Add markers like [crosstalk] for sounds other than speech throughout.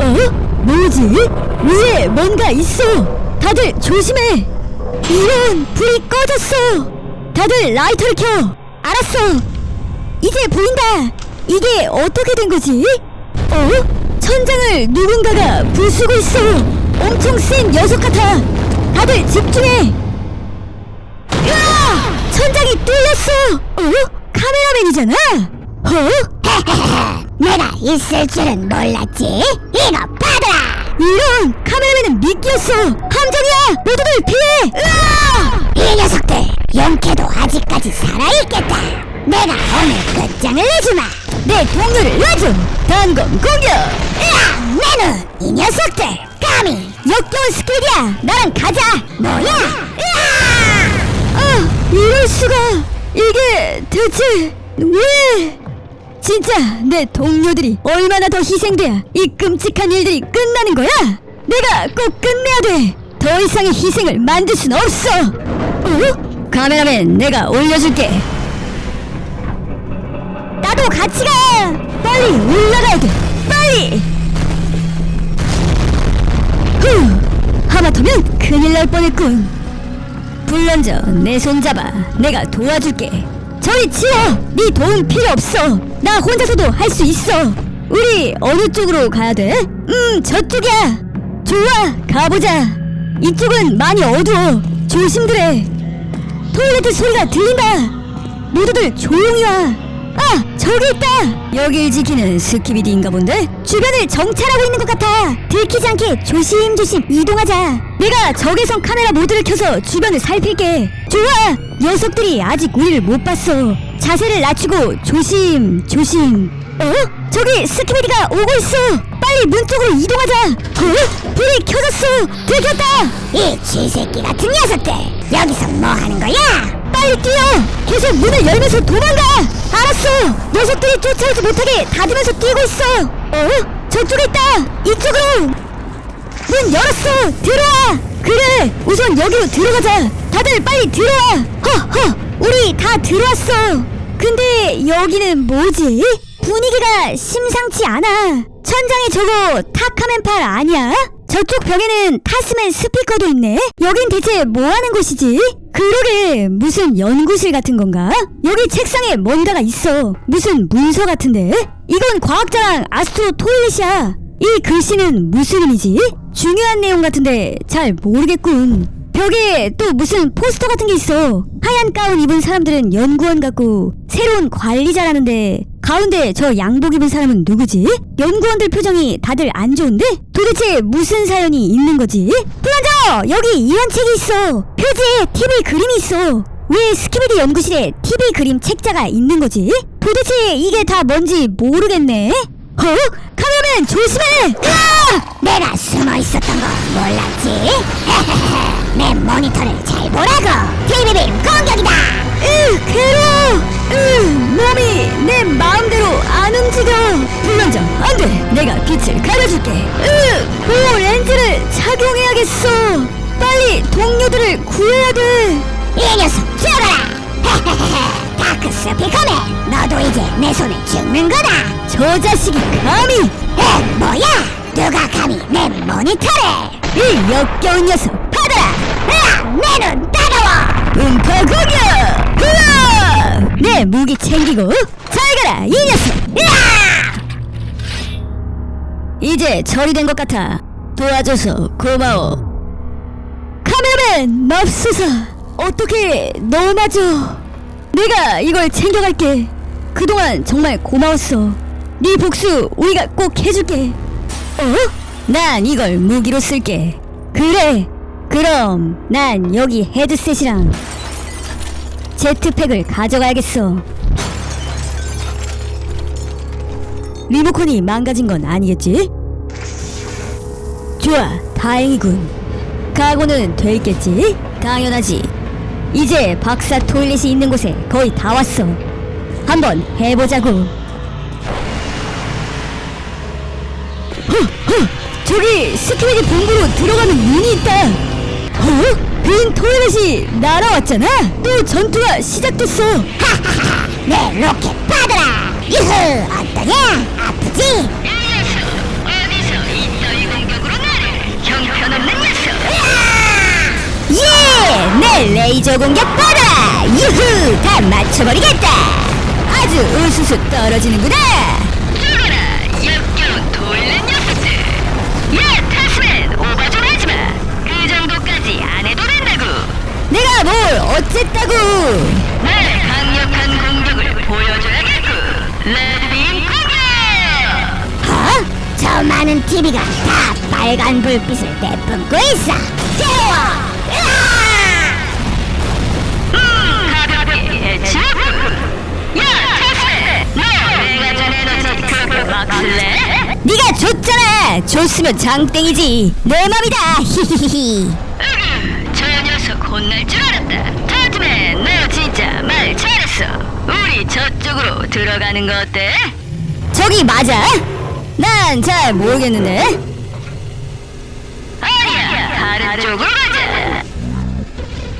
어? 뭐지? 위에 뭔가 있어. 다들 조심해. 이런 불이 꺼졌어. 다들 라이터를 켜. 알았어. 이제 보인다. 이게 어떻게 된 거지? 어? 천장을 누군가가 부수고 있어. 엄청 센 녀석 같아. 다들 집중해. 으아! 천장이 뚫렸어. 어? 카메라맨이잖아. 어? [laughs] 내가 있을 줄은 몰랐지. 이거 받아라. 이런 카메라맨은 미끼였어. 함정이야. 모두들 피해. 으아! 이 녀석들 용케도 아직까지 살아있겠다. 내가 오늘 끝장을 내주마. 내 동료를 놔줘. 단검 공격. 으아, 내눈 이 녀석들 감히 역겨운 스킬이야. 나랑 가자. 뭐야? 으아! 아, 이럴 수가. 이게 대체 왜? 진짜 내 동료들이 얼마나 더 희생돼야 이 끔찍한 일들이 끝나는 거야? 내가 꼭 끝내야 돼. 더 이상의 희생을 만들 순 없어. 어? 카메라맨, 내가 올려줄게. 나도 같이 가. 빨리 올라가야 돼. 빨리. 후, 하마터면 큰일 날 뻔했군. 불런저 내 손 잡아 내가 도와줄게 저리 치워 네 도움 필요 없어 나 혼자서도 할 수 있어. 우리 어느 쪽으로 가야 돼? 음 저쪽이야. 좋아 가보자. 이쪽은 많이 어두워. 조심들해. 토일레트 소리가 들린다. 모두들 조용히 와 아 저기 있다. 여길 지키는 스키비디인가 본데? 주변을 정찰하고 있는 것 같아. 들키지 않게 조심조심 이동하자. 내가 적외선 카메라 모드를 켜서 주변을 살필게. 좋아 녀석들이 아직 우리를 못 봤어 자세를 낮추고 조심 조심 어? 저기 스키비디가 오고 있어 빨리 문 쪽으로 이동하자 어? 불이 켜졌어 들켰다 이 쥐새끼 같은 녀석들 여기서 뭐 하는 거야? 빨리 뛰어! 계속 문을 열면서 도망가! 알았어! 녀석들이 쫓아오지 못하게 닫으면서 뛰고 있어! 어? 저쪽에 있다! 이쪽으로! 문 열었어! 들어와! 그래! 우선 여기로 들어가자! 다들 빨리 들어와! 허허! 우리 다 들어왔어! 근데 여기는 뭐지? 분위기가 심상치 않아! 천장에 저거 타카맨팔 아니야? 저쪽 벽에는 타스맨 스피커도 있네? 여긴 대체 뭐 하는 곳이지? 그러게 무슨 연구실 같은 건가? 여기 책상에 뭔가가 있어 무슨 문서 같은데? 이건 과학자랑 아스트로 토일렛이야 이 글씨는 무슨 의미지? 중요한 내용 같은데 잘 모르겠군 벽에 또 무슨 포스터 같은 게 있어 하얀 가운 입은 사람들은 연구원 같고 새로운 관리자라는데 가운데 저 양복 입은 사람은 누구지? 연구원들 표정이 다들 안 좋은데? 도대체 무슨 사연이 있는 거지? 플란저! 여기 이런 책이 있어! 표지에 TV 그림이 있어! 왜 스키비디 연구실에 TV 그림 책자가 있는 거지? 도대체 이게 다 뭔지 모르겠네? 어? 카메라 맨 조심해! 으아! 내가 숨어 있었던 거 몰랐지? [laughs] 내 모니터를 잘 보라고 TV빔 공격이다 으, 괴로워! 으, 몸이 내 마음대로 안 움직여! 불면정, 안 돼! 내가 빛을 가려줄게! 으, 보호 렌즈를 착용해야겠어! 빨리 동료들을 구해야 돼! 이 녀석 죽어라 [laughs] 이제 내 손에 죽는 거다 저 자식이 감히! 에 뭐야 누가 감히 내 모니터를 이 역겨운 녀석 받아라! 으아 내눈 따가워 음파 공격! 으아! 내 무기 챙기고 잘 가라 이 녀석! 으아 이제 처리된 것 같아. 도와줘서 고마워. 카메라맨 맙소사 어떻게 너마저 내가 이걸 챙겨갈게. 그동안 정말 고마웠어. 네 복수 우리가 꼭 해줄게. 어? 난 이걸 무기로 쓸게. 그래. 그럼 난 여기 헤드셋이랑 제트팩을 가져가야겠어. 리모컨이 망가진 건 아니겠지? 좋아, 다행이군. 각오는 돼 있겠지? 당연하지. 이제 박사 토일렛이 있는 곳에 거의 다 왔어. 한번 해보자고. 어, 어, 저기 스키미디 본부로 들어가는 문이 있다. 어? 빈 토요렛이 날아왔잖아. 또 전투가 시작됐어. 내 [laughs] 네, 로켓 받아라. 유후, 어떠냐? 아프지? 예, 내 레이저 공격 받아! 유후, 다 맞춰버리겠다. 아주 우수수 떨어지는구나. 죽어라 역겨운 토일렛 녀석들. 야 타스맨 오버 좀 하지마. 그 정도까지 안 해도 된다고. 내가 뭘 어쨌다고. 나의 강력한 공격을 보여줘야겠고. 레드빔 공격! 어? 저 많은 TV가 다 빨간 불빛을 내뿜고 있어. 태워! 음 가볍게 해치웠고 야 쓸래? 네가 줬잖아 줬으면 장땡이지 내 맘이다 히히히히 으그, 저 녀석 혼날 줄 알았다. 타즈맨, 너 진짜 말 잘했어. 우리 저쪽으로 들어가는 거 어때? 저기 맞아? 난 잘 모르겠는데 아니야, 다른 쪽으로 가자.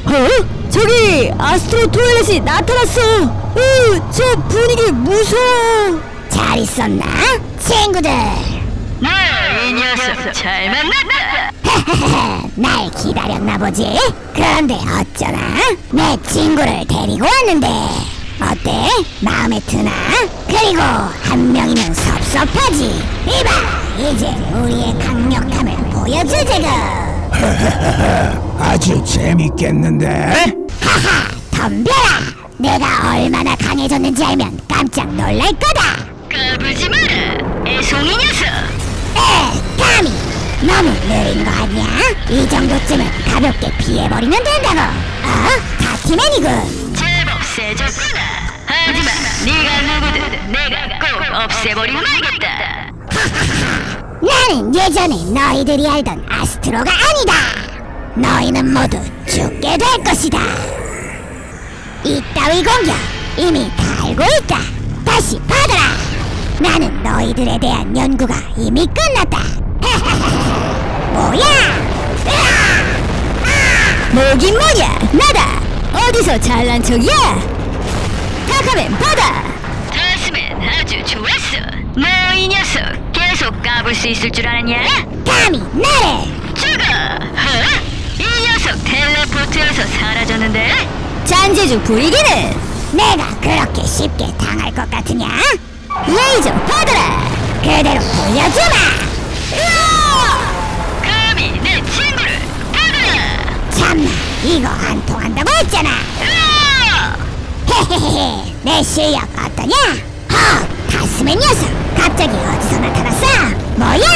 어? 저기 아스트로 토일렛이 나타났어 어, 저 분위기 무서워 잘 있었나? 친구들 너이 녀석 잘 만났다. [laughs] 날 기다렸나 보지? 그런데 어쩌나? 내 친구를 데리고 왔는데 어때? 마음에 드나? 그리고 한 명이면 섭섭하지 이봐 이제 우리의 강력함을 보여주자고 [laughs] 아주 재밌겠는데? 하하 덤벼라 내가 얼마나 강해졌는지 알면 깜짝 놀랄 거다 까불지 마라, 애송이 녀석. 에 감히 너무 느린 거 아니야? 이 정도쯤은 가볍게 피해버리면 된다고 어? 다티맨이군 제법 세졌구나. 하지만 네가 누구든 내가 꼭 없애버리고 말겠다. 나는 예전에 너희들이 알던 아스트로가 아니다 너희는 모두 죽게 될 것이다 이따위 공격 이미 다 알고 있다 다시 받아라 나는 너희들에 대한 연구가 이미 끝났다 [laughs] 뭐야 뭐긴 뭐냐 나다 어디서 잘난 척이야 타카맨 받아 타스맨 아주 좋았어. 너이 녀석 계속 까불 수 있을 줄 알았냐? 감히 나를 죽어! 어? 이 녀석 텔레포트에서 사라졌는데? 잔재주 부리기는 내가 그렇게 쉽게 당할 것 같으냐? 레이저 받아라 그대로 돌려주마 감히 내 친구를 받아라! 참나 이거 안 통한다고 했잖아 으아! 헤헤헤헤 내 실력 어떠냐? 허 다스맨 녀석 갑자기 어디서 나타났어? 뭐야?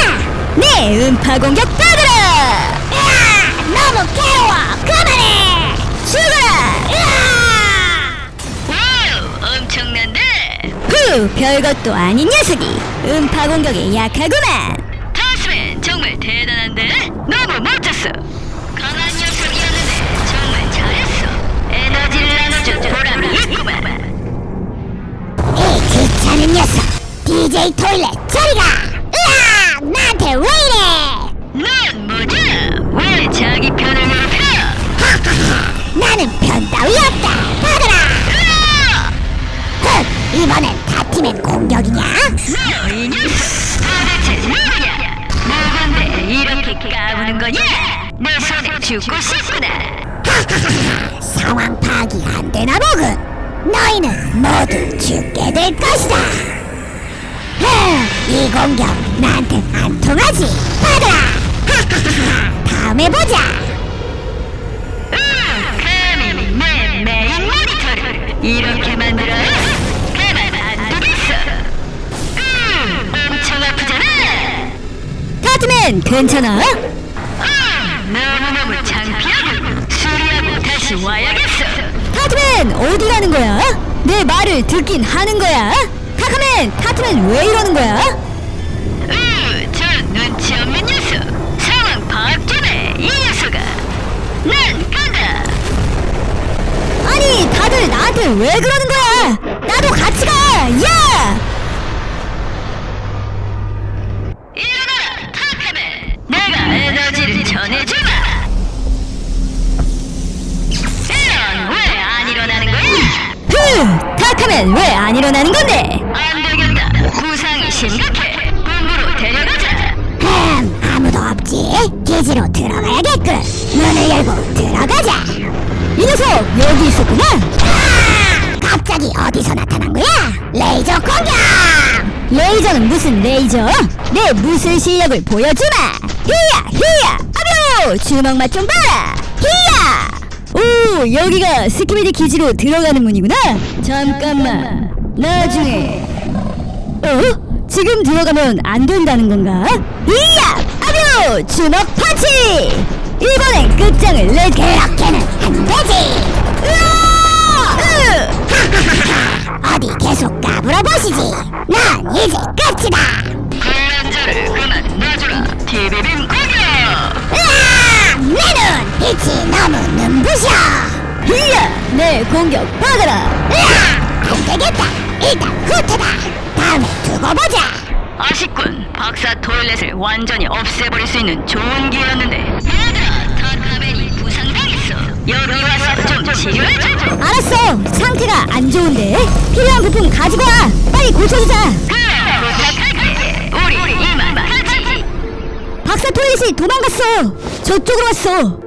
네 음파 공격 받아라 으아 너무 괴로워 그만해 죽어라 으아 와우! 엄청난데? 후 별것도 아닌 녀석이 음파 공격에 약하구만 타스맨 정말 대단한데? 너무 멋졌어! 강한 녀석이었는데 정말 잘했어! 에너지를 나눠준 보람이 있구만! 이 귀찮은 녀석 DJ 토일렛 저리가 으아 나한테 왜 이래 이렇게 만들어? 가만 안 두겠어 음, 엄청 아프잖아 타트맨 괜찮아? 음, 너무너무 창피하고 수리하고 다시 와야겠어 타트맨 어디 가는 거야? 내 말을 듣긴 하는 거야? 타카맨 타트맨 왜 이러는 거야? 으, 저 눈치 없는 녀석 상황 파악 좀 해, 이 녀석아 난 아니 다들 나한테 왜 그러는 거야? 나도 같이 가! 야! 일어나라, 타카맨 내가 에너지를 전해주마 이런 왜 안 일어나는 거야? 흐! 타카맨 왜 안 일어나는 건데? 안 되겠다 부상이 심각해 본부로 데려가자 음 아무도 없지 기지로 들어가야겠군 문을 열고 들어가자 이 녀석 여기 있었구나 아! 갑자기 어디서 나타난 거야? 레이저 공격! 레이저는 무슨 레이저? 내 무술 실력을 보여주마 히야 히야 아뇨 주먹 맛 좀 봐라 히야 오 여기가 스키비디 기지로 들어가는 문이구나 잠깐만 나중에 어? 지금 들어가면 안 된다는 건가? 히야 아뇨 주먹 펀치 이번엔 끝장을 내 그렇게는 안 되지! 으아! 으! 어디 계속 까불어 보시지! 난 이제 끝이다! 훈련자를 그만 놔줘라 TV빔 공격 으아! 내 눈 빛이 너무 눈부셔! 히야 내 공격 받아라! 안 되겠다! 일단 후퇴다! 다음에 두고 보자! 아쉽군 박사 토일렛을 완전히 없애버릴 수 있는 좋은 기회였는데 알았어. 상태가 안 좋은데. 필요한 부품 가지고 와. 빨리 고쳐주자. 박사 토일렛이 도망갔어. 저쪽으로 왔어.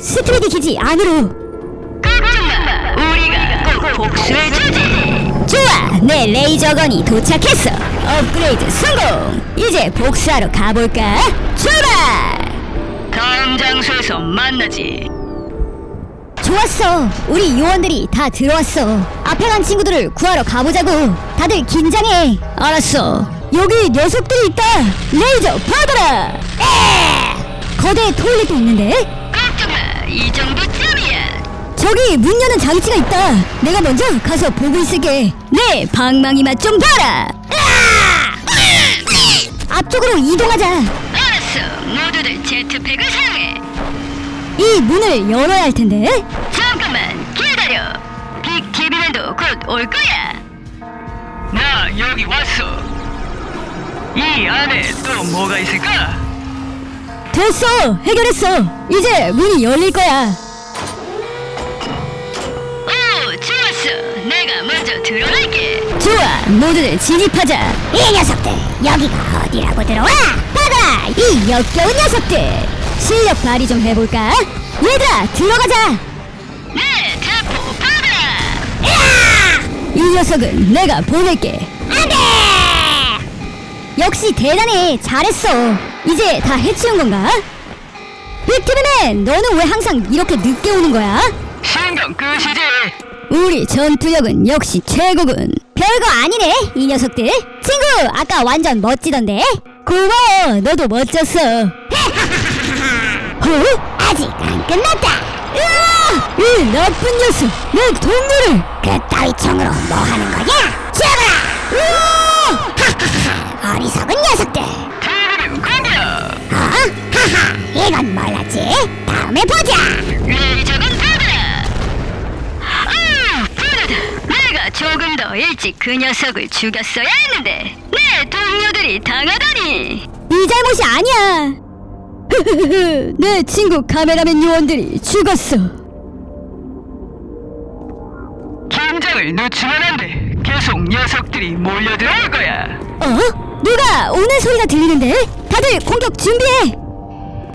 스트레디 기지 안으로. 좋아. 내 레이저건이 도착했어. 업그레이드 성공. 이제 복수하러 가볼까? 출발! 다음 장소에서 만나지 좋았어. 우리 요원들이 다 들어왔어. 앞에 간 친구들을 구하러 가보자고. 다들 긴장해. 알았어. 여기 녀석들이 있다. 레이저 받아라. 에! 거대 토일렛도 있는데? 걱정마 이 정도쯤이야. 저기 문 여는 장치가 있다. 내가 먼저 가서 보고 있을게. 네 방망이 맛 좀 봐라. 앞쪽으로 이동하자. 알았어. 모두들 제트팩을 사용해 이 문을 열어야 할 텐데. 잠깐만 기다려. 빅 TV맨도 곧 올 거야. 나 여기 왔어. 이 안에 또 뭐가 있을까? 됐어! 해결했어! 이제 문이 열릴 거야. 오 좋았어. 내가 먼저 들어갈게. 좋아 모두들 진입하자. 이 녀석들 여기가 어디라고 들어와? 받아! 이 역겨운 녀석들 실력 발휘 좀 해볼까 얘들아 들어가자 네 받아라 으아! 이 녀석은 내가 보낼게 안돼! 역시 대단해 잘했어 이제 다 해치운 건가? 빅티맨 너는 왜 항상 이렇게 늦게 오는 거야? 신경 끄시지 우리 전투력은 역시 최고군 별거 아니네 이 녀석들 친구 아까 완전 멋지던데 고마워 너도 멋졌어 어? 아직 안 끝났다! 으아! 이 나쁜 녀석 내 동료를 그 따위 총으로 뭐 하는 거냐? 죽어라! 으아! 하하하 어리석은 녀석들! 공격 어? 하하 이건 몰랐지? 다음에 보자! 받아라 아 뿌듯 내가 조금 더 일찍 그 녀석을 죽였어야 했는데 내 동료들이 당하다니 네 잘못이 아니야 [laughs] 내 친구 카메라맨 요원들이 죽었어 긴장을 늦추면 안 돼 계속 녀석들이 몰려들어올 거야 어? 누가 오는 소리가 들리는데? 다들 공격 준비해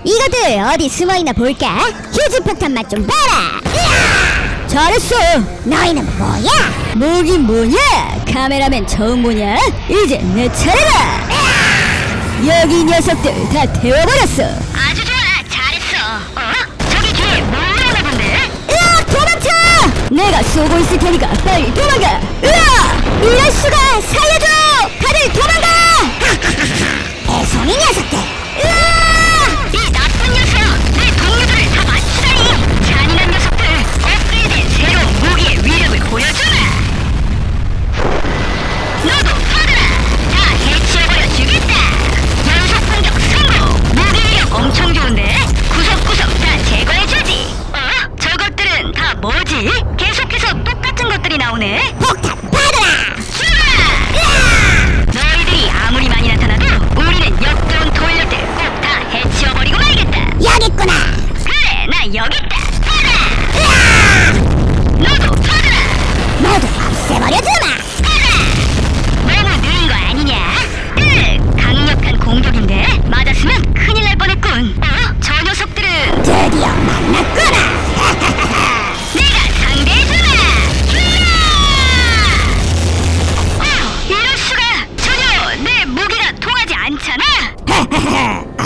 이것들 어디 숨어있나 볼까? 휴지 폭탄 맛 좀 봐라 으아! 잘했어 너희는 뭐야? 뭐긴 뭐냐 카메라맨 처음 보냐 이제 내 차례다 여기 녀석들 다 태워버렸어. 아주 좋아. 잘했어. 어? 저기 뒤에 몰려오나 본데? 으악 도망쳐! 내가 쏘고 있을 테니까 빨리 도망가. 으악 이럴 수가. 살려줘! 다들 도망가! 애송이 녀석들! 으악 이 나쁜 녀석! 내 동료들을 다 맞추다니! 잔인한 녀석들! 업그레이드된 새로운 무기의 위력을 보여주마 좋은데 구석구석 다 제거해주지 어? 저것들은 다 뭐지? 계속해서 똑같은 것들이 나오네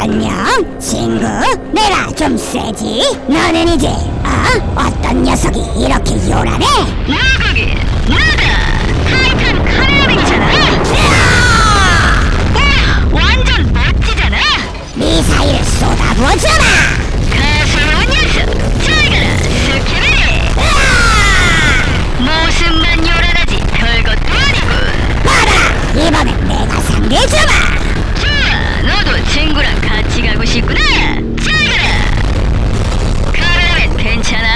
안녕 친구. 내가 좀 세지? 너는 이제 어? 어떤 녀석이 이렇게 요란해? 누구긴 나다. 타이탄 카레어링이잖아. 우와 완전 멋지잖아. 미사일을 쏟아부어주마! 가스로운 녀석 잘 가라 스키비리 모습만 요란하지 별것도 아니군. 받아 이번엔 내가 상대해주마 싶구나. 잘 가라 카레어링 괜찮아?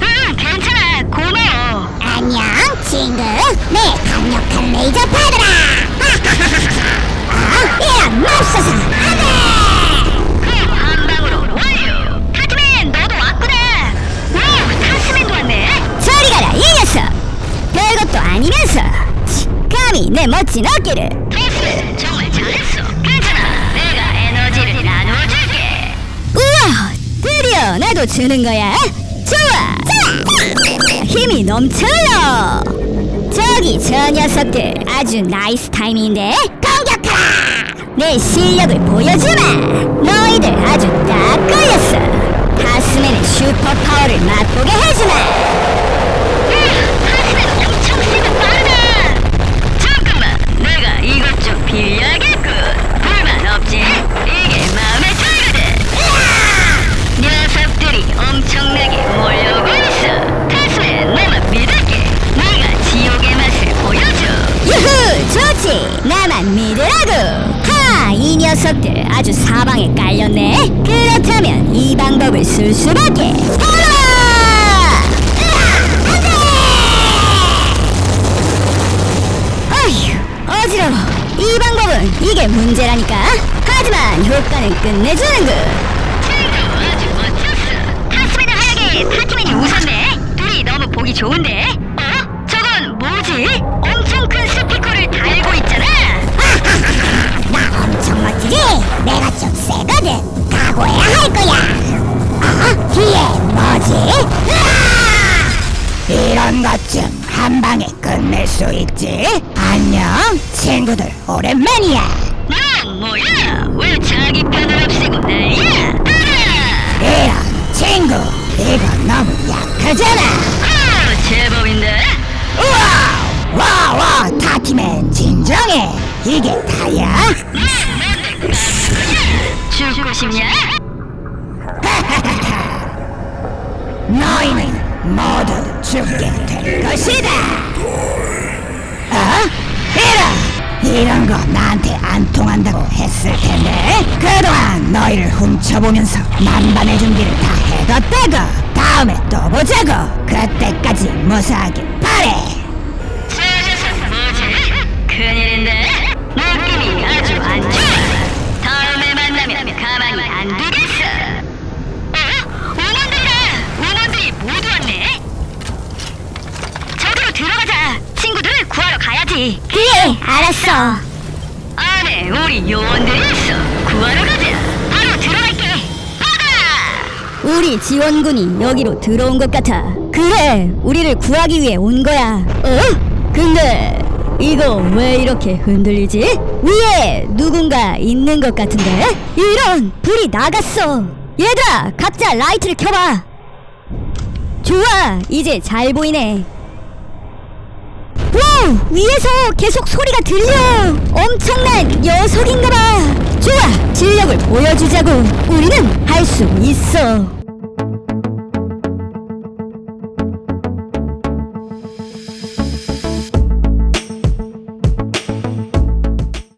응 괜찮아. 고마워. 안녕 친구. 내 강력한 레이저 받으라. 아 이런 맙소사. 안돼 그럼 한 방으로 완료 타스맨 너도 왔구나. 오 타스맨도 왔네. 저리 가라 이 녀석. 별것도 아니면서. 치, 감히 내 멋진 어깨를 나도 주는 거야. 좋아. 힘이 넘쳐요. 저기 저 녀석들 아주 나이스 타이밍인데 공격하라 내 실력을 보여주마. 너희들 아주 딱 걸렸어. 타스맨의 슈퍼 파워를 맛보게 해주마 이 녀석들 아주 사방에 깔렸네. 그렇다면 끝낼 수 있지? 안녕 친구들 오랜만이야 너 뭐야? 왜 자기 편을 없애고 난리야? 따라! 이런 친구 이거 너무 약하잖아 아, 제법인데? 우와 와 와 타티맨 진정해 이게 다야? 죽고 싶냐? [laughs] 너희는 모두 죽게 될 것이다 어? 이런! 이런 거 나한테 안 통한다고 했을 텐데. 그동안 너희를 훔쳐보면서 만반의 준비를 다 해뒀다고. 다음에 또 보자고. 그때까지 무사하길 바래 그래 알았어 안에 우리 요원들이 있어 구하러 가자 바로 들어갈게 받아 우리 지원군이 여기로 들어온 것 같아. 그래, 우리를 구하기 위해 온 거야. 어? 근데 이거 왜 이렇게 흔들리지? 위에 누군가 있는 것 같은데? 이런 불이 나갔어. 얘들아, 각자 라이트를 켜봐. 좋아, 이제 잘 보이네. 와우, 위에서 계속 소리가 들려. 엄청난 녀석인가봐. 좋아, 실력을 보여주자고. 우리는 할 수 있어.